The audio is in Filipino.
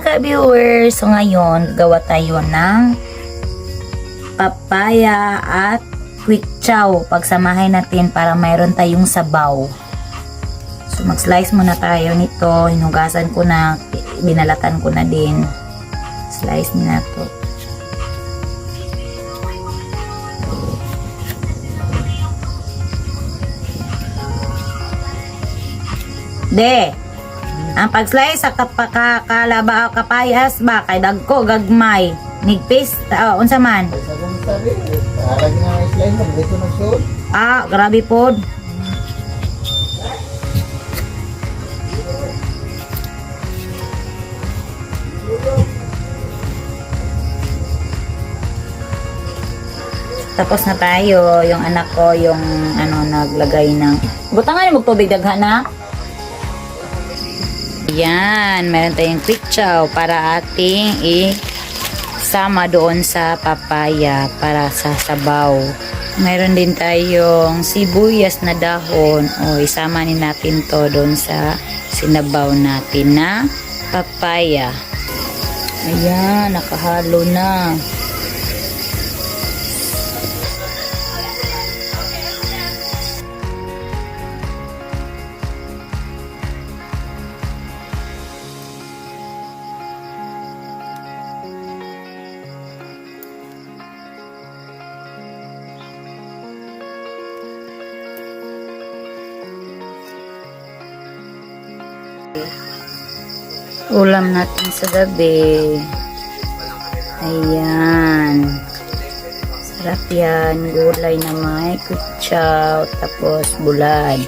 ka-viewers! So ngayon, gawa tayo ng papaya at quick chow. Pagsamahin natin para mayroon tayong sabaw. So mag-slice muna tayo nito. Hinugasan ko na, binalatan ko na din. Slice na to. De, ang pag-slice sa kapakakalaba o kapayas ba kay dagko gagmay. Nigpis, uh, unsa man? Ah, grabe pod. Tapos na tayo, yung anak ko, yung ano, naglagay ng... Butangan mo tubig daghan na. Yan, meron tayong quick chow para ating i-sama doon sa papaya para sa sabaw. Meron din tayong sibuyas na dahon o isama ni natin to doon sa sinabaw natin na papaya. Ayan, nakahalo na. Ulam natin sa gabi. Ayan. Sarap yan. Gulay na may kutsaw. Tapos bulad.